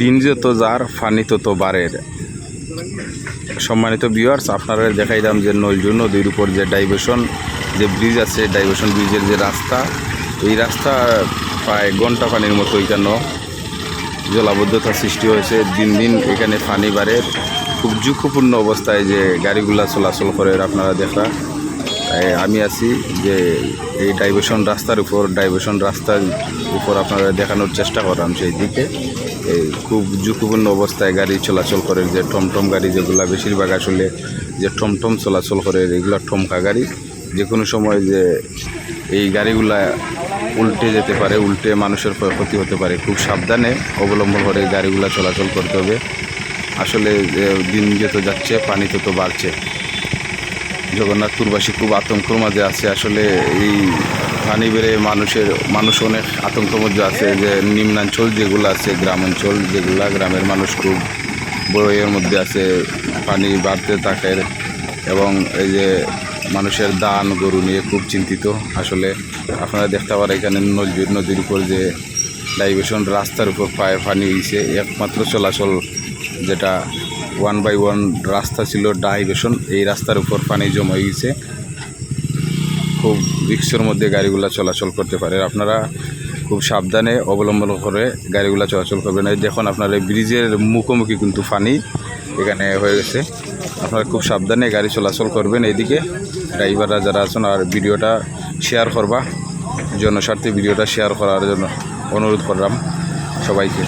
দিন যত যার, ফানি তত বাড়ের সম্মানিত ভিউয়ার্স আপনারা দেখাইলাম যে নৈজু নদীর উপর যে ডাইভার্সন যে ব্রিজ আছে ডাইভার্সন ব্রিজের যে রাস্তা, এই রাস্তা প্রায় ঘণ্টা পানির মতো এখানে জলাবদ্ধতা সৃষ্টি হয়েছে। দিন দিন এখানে পানি বাড়ে। খুব ঝুঁকিপূর্ণ অবস্থায় যে গাড়িগুলা চলাচল করে, আপনারা দেখা আমি আছি যে এই ডাইভার্সন রাস্তার উপর ডাইভার্সন রাস্তার উপর আপনারা দেখানোর চেষ্টা করলাম সেই দিকে। এই খুব ঝুঁকিপূর্ণ অবস্থায় গাড়ি চলাচল করে যে টমটম গাড়ি যেগুলা বেশিরভাগ আসলে যে টমটম চলাচল করে, এগুলো ঠমকা গাড়ি। যে কোনো সময় যে এই গাড়িগুলা উল্টে যেতে পারে, উল্টে মানুষের ক্ষতি হতে পারে, খুব সাবধানে অবলম্বন করে গাড়িগুলা চলাচল করতে হবে। আসলে দিন যত যাচ্ছে, পানি তত বাড়ছে। জগন্নাথপুরবাসী খুব আতঙ্কর মাঝে আছে। আসলে এই পানি বেড়ে মানুষের, মানুষ অনেক আতঙ্কের মধ্যে আছে যে নিম্নাঞ্চল যেগুলো আছে গ্রাম অঞ্চল যেগুলা, গ্রামের মানুষ খুব বড় এর মধ্যে আছে পানি বাড়তে থাকে এবং এই যে মানুষের দান গরু নিয়ে খুব চিন্তিত। আসলে আপনারা দেখতে পারেন এখানে নদীর নদীর উপর যে ডাইভার্সন রাস্তার উপর পায়ে পানি হয়েছে একমাত্র চলাচল যেটা ওয়ান বাই ওয়ান রাস্তা ছিল ডাইভার্সন এই রাস্তার উপর পানি জমা গেছে খুব রিক্সের মধ্যে গাড়িগুলো চলাচল করতে পারে। আপনারা খুব সাবধানে অবলম্বন করে গাড়িগুলো চলাচল করবেন। এই দেখুন আপনার এই ব্রিজের মুখোমুখি কিন্তু পানি এখানে হয়ে গেছে। আপনারা খুব সাবধানে গাড়ি চলাচল করবেন। এইদিকে ড্রাইভাররা যারা আছেন আর ভিডিওটা শেয়ার করবা, জনস্বার্থে ভিডিওটা শেয়ার করার জন্য অনুরোধ করলাম সবাইকে।